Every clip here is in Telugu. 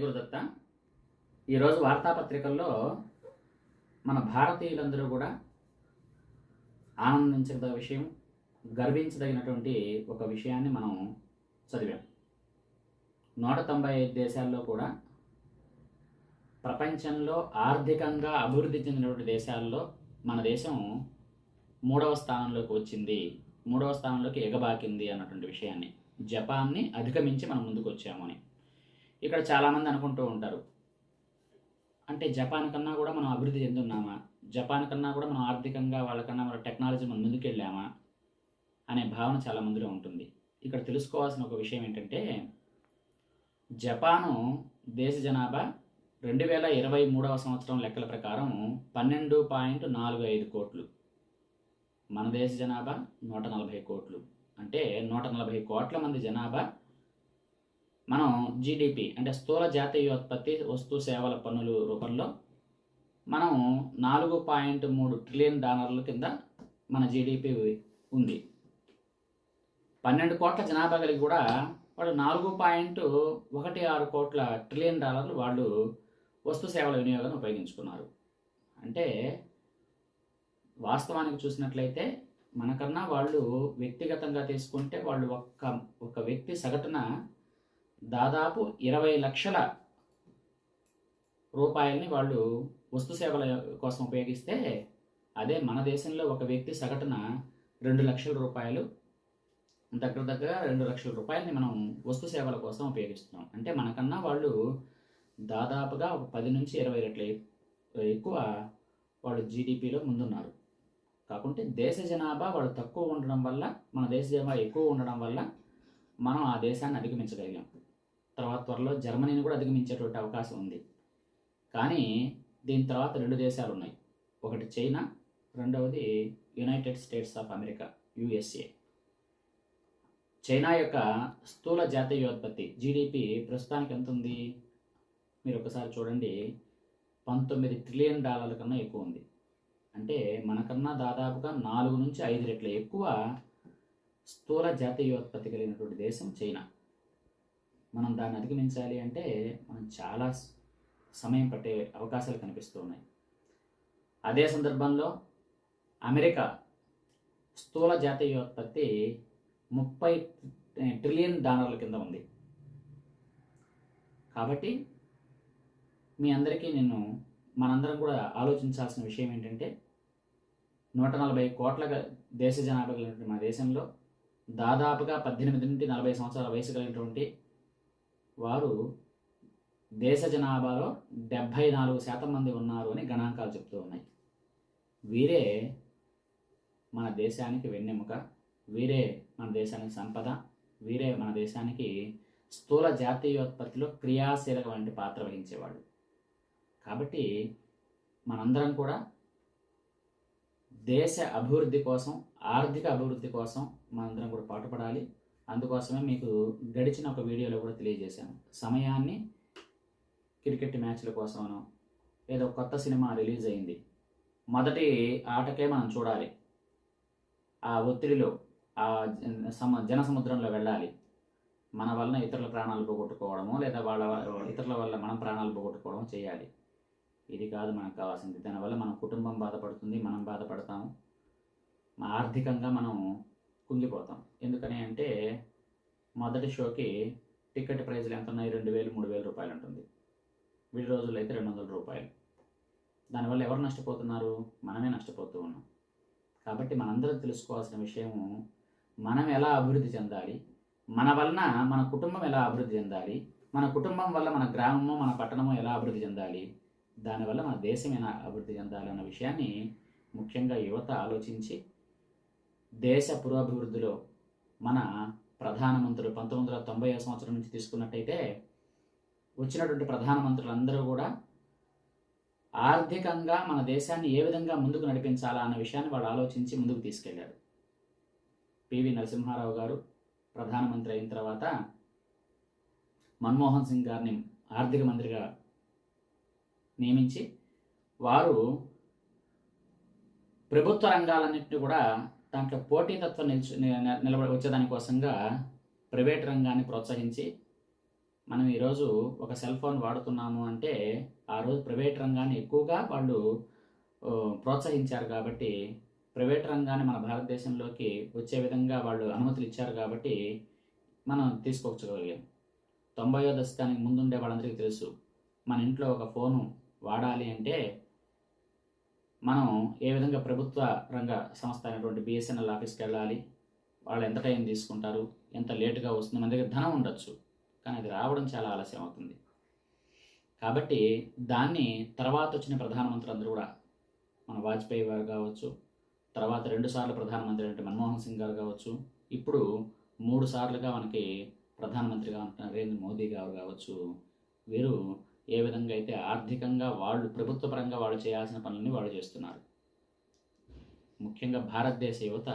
గురుదత్త. ఈరోజు వార్తాపత్రికల్లో మన భారతీయులందరూ కూడా ఆనందించదగ్గ విషయం గర్వించదగినటువంటి ఒక విషయాన్ని మనం చదివాం. నూట తొంభై ఐదు దేశాల్లో కూడా ప్రపంచంలో ఆర్థికంగా అభివృద్ధి చెందినటువంటి దేశాల్లో మన దేశం మూడవ స్థానంలోకి వచ్చింది మూడవ స్థానంలోకి ఎగబాకింది అన్నటువంటి విషయాన్ని జపాన్ని అధిగమించి మనం ముందుకు వచ్చాము అని. ఇక్కడ చాలామంది అనుకుంటూ ఉంటారు. అంటే జపాన్ కన్నా కూడా మనం అభివృద్ధి చెందున్నామా? జపాన్ కన్నా కూడా మనం ఆర్థికంగా వాళ్ళకన్నా మన టెక్నాలజీ మనం ముందుకెళ్ళామా? అనే భావన చాలా మందిలో ఉంటుంది. ఇక్కడ తెలుసుకోవాల్సిన ఒక విషయం ఏంటంటే జపాను దేశ జనాభా రెండు వేల ఇరవై మూడవ సంవత్సరం లెక్కల ప్రకారం పన్నెండు పాయింట్ నాలుగు ఐదు కోట్లు. మన దేశ జనాభా నూట నలభై కోట్లు. అంటే నూట నలభై కోట్ల మంది జనాభా మనం జీడిపి అంటే స్థూల జాతీయోత్పత్తి వస్తు సేవల పన్నుల రూపంలో మనం నాలుగు పాయింట్ మూడు ట్రిలియన్ డాలర్ల కింద మన జీడిపి ఉంది. పన్నెండు కోట్ల జనాభా కలిగి కూడా వాళ్ళు నాలుగు పాయింట్ ఒకటి ఆరు కోట్ల ట్రిలియన్ డాలర్లు వాళ్ళు వస్తు సేవల వినియోగాన్ని ఉపయోగించుకున్నారు. అంటే వాస్తవానికి చూసినట్లయితే మనకన్నా వాళ్ళు వ్యక్తిగతంగా తీసుకుంటే వాళ్ళు ఒక్క ఒక వ్యక్తి సగటున దాదాపు ఇరవై లక్షల రూపాయలని వాళ్ళు వస్తు సేవల కోసం ఉపయోగిస్తే అదే మన దేశంలో ఒక వ్యక్తి సగటున రెండు లక్షల రూపాయలు దగ్గర దగ్గర రెండు లక్షల రూపాయలని మనం వస్తు సేవల కోసం ఉపయోగిస్తున్నాం. అంటే మనకన్నా వాళ్ళు దాదాపుగా ఒక పది నుంచి ఇరవై రెట్లు ఎక్కువ వాళ్ళు జీడిపిలో ముందున్నారు. కాకుంటే దేశ జనాభా వాళ్ళు తక్కువ ఉండడం వల్ల మన దేశ జనాభా ఎక్కువ ఉండడం వల్ల మనం ఆ దేశాన్ని అధిగమించగలిగాం. తర్వాత త్వరలో జర్మనీని కూడా అధిగమించేటువంటి అవకాశం ఉంది. కానీ దీని తర్వాత రెండు దేశాలు ఉన్నాయి ఒకటి చైనా రెండవది United States of America USA. China యొక్క స్థూల జాతీయోత్పత్తి జీడిపి ప్రస్తుతానికి ఎంత ఉంది? మీరు ఒకసారి చూడండి. పంతొమ్మిది ట్రిలియన్ డాలర్ల కన్నా ఎక్కువ ఉంది. అంటే మనకన్నా దాదాపుగా నాలుగు నుంచి ఐదు రెట్ల ఎక్కువ స్థూల జాతీయోత్పత్తి కలిగినటువంటి దేశం చైనా. మనం దాన్ని అధిగమించాలి అంటే మనం చాలా సమయం పట్టే అవకాశాలు కనిపిస్తూ ఉన్నాయి. అదే సందర్భంలో అమెరికా స్థూల జాతీయోత్పత్తి ముప్పై ట్రిలియన్ డాలర్ల కింద ఉంది. కాబట్టి మీ అందరికీ నేను మనందరం కూడా ఆలోచించాల్సిన విషయం ఏంటంటే నూట నలభై కోట్ల దేశ జనాభా కలిగినటువంటి మన దేశంలో దాదాపుగా పద్దెనిమిది నుండి నలభై సంవత్సరాల వయసు కలిగినటువంటి వారు దేశ జనాభాలో డెబ్భై నాలుగు శాతం మంది ఉన్నారు అని గణాంకాలు చెప్తూ ఉన్నాయి. వీరే మన దేశానికి వెన్నెముక వీరే మన దేశానికి సంపద వీరే మన దేశానికి స్థూల జాతీయోత్పత్తిలో క్రియాశీలక వంటి పాత్ర వహించేవాళ్ళు. కాబట్టి మనందరం కూడా దేశ అభివృద్ధి కోసం ఆర్థిక అభివృద్ధి కోసం మనందరం కూడా పాటుపడాలి. అందుకోసమే మీకు గడిచిన ఒక వీడియోలో కూడా తెలియజేశాను. సమయాన్ని క్రికెట్ మ్యాచ్ల కోసమనో ఏదో కొత్త సినిమా రిలీజ్ అయింది. మొదటి ఆటకే మనం చూడాలి. ఆ ఒత్తిడిలో ఆ సమ జన సముద్రంలో వెళ్ళాలి. మన వలన ఇతరుల ప్రాణాలు పోగొట్టుకోవడము లేదా వాళ్ళ ఇతరుల వల్ల మనం ప్రాణాలు పోగొట్టుకోవడం చేయాలి. ఇది కాదు మనకు కావాల్సింది. దానివల్ల మన కుటుంబం బాధపడుతుంది మనం బాధపడతాము. ఆర్థికంగా మనం కుంగిపోతాం. ఎందుకని అంటే మొదటి షోకి టికెట్ ప్రైజ్లు ఎంత ఉన్నాయి రెండు వేలు మూడు వేల రూపాయలు ఉంటుంది వీడి రోజుల్లో అయితే రెండు వందల రూపాయలు. దానివల్ల ఎవరు నష్టపోతున్నారు? మనమే నష్టపోతూ ఉన్నాం. కాబట్టి మనందరం తెలుసుకోవాల్సిన విషయము మనం ఎలా అభివృద్ధి చెందాలి? మన వలన మన కుటుంబం ఎలా అభివృద్ధి చెందాలి? మన కుటుంబం వల్ల మన గ్రామము మన పట్టణము ఎలా అభివృద్ధి చెందాలి? దానివల్ల మన దేశం ఎలా అభివృద్ధి చెందాలి అన్న విషయాన్ని ముఖ్యంగా యువత ఆలోచించి దేశ పురోభివృద్ధిలో మన ప్రధానమంత్రులు పంతొమ్మిది వందల తొంభై సంవత్సరం నుంచి తీసుకున్నట్టయితే వచ్చినటువంటి ప్రధానమంత్రులందరూ కూడా ఆర్థికంగా మన దేశాన్ని ఏ విధంగా ముందుకు నడిపించాలా అన్న విషయాన్ని వాళ్ళు ఆలోచించి ముందుకు తీసుకెళ్ళారు. పివి నరసింహారావు గారు ప్రధానమంత్రి అయిన తర్వాత మన్మోహన్ సింగ్ గారిని ఆర్థిక మంత్రిగా నియమించి వారు ప్రభుత్వ రంగాలన్నింటినీ కూడా దాంట్లో పోటీతత్వం నిలిచి నిలబడి వచ్చేదానికోసంగా ప్రైవేట్ రంగాన్ని ప్రోత్సహించి మనం ఈరోజు ఒక సెల్ ఫోన్ వాడుతున్నాము అంటే ఆ రోజు ప్రైవేట్ రంగాన్ని ఎక్కువగా వాళ్ళు ప్రోత్సహించారు కాబట్టి ప్రైవేట్ రంగాన్ని మన భారతదేశంలోకి వచ్చే విధంగా వాళ్ళు అనుమతులు ఇచ్చారు కాబట్టి మనం తీసుకొచ్చగలిగాం తొంభైవ దశకానికి ముందుండే వాళ్ళందరికీ తెలుసు మన ఇంట్లో ఒక ఫోను వాడాలి అంటే మనం ఏ విధంగా ప్రభుత్వ రంగ సంస్థ అయినటువంటి బిఎస్ఎన్ఎల్ ఆఫీస్కి వెళ్ళాలి? వాళ్ళు ఎంత టైం తీసుకుంటారు? ఎంత లేటుగా వస్తుంది? మన దగ్గర ధనం ఉండొచ్చు. కానీ అది రావడం చాలా ఆలస్యం అవుతుంది. కాబట్టి దాన్ని తర్వాత వచ్చిన ప్రధానమంత్రి అందరూ కూడా మన వాజ్పేయి గారు కావచ్చు తర్వాత రెండు సార్లు ప్రధానమంత్రి అంటే మన్మోహన్ సింగ్ గారు కావచ్చు ఇప్పుడు మూడు సార్లుగా మనకి ప్రధానమంత్రిగా ఉంటున్న నరేంద్ర మోదీ గారు కావచ్చు వీరు ఏ విధంగా అయితే ఆర్థికంగా వాళ్ళు ప్రభుత్వ పరంగా వాళ్ళు చేయాల్సిన పనులని వాళ్ళు చేస్తున్నారు. ముఖ్యంగా భారతదేశ యువత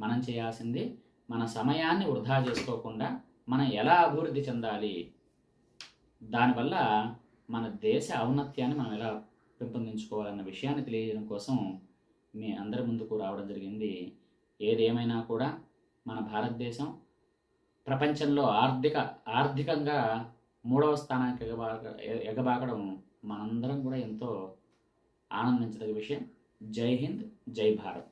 మనం చేయాల్సింది మన సమయాన్ని వృధా చేసుకోకుండా మనం ఎలా అభివృద్ధి చెందాలి దానివల్ల మన దేశ ఔన్నత్యాన్ని మనం ఎలా పెంపొందించుకోవాలన్న విషయాన్ని తెలియజేయడం కోసం మీ అందరి ముందుకు రావడం జరిగింది. ఏదేమైనా కూడా మన భారతదేశం ప్రపంచంలో ఆర్థిక ఆర్థికంగా మూడవ స్థానానికి ఎగబాక ఎగబాకడం మనందరం కూడా ఎంతో ఆనందించదగ్గ విషయం. జై హింద్ జై భారత్.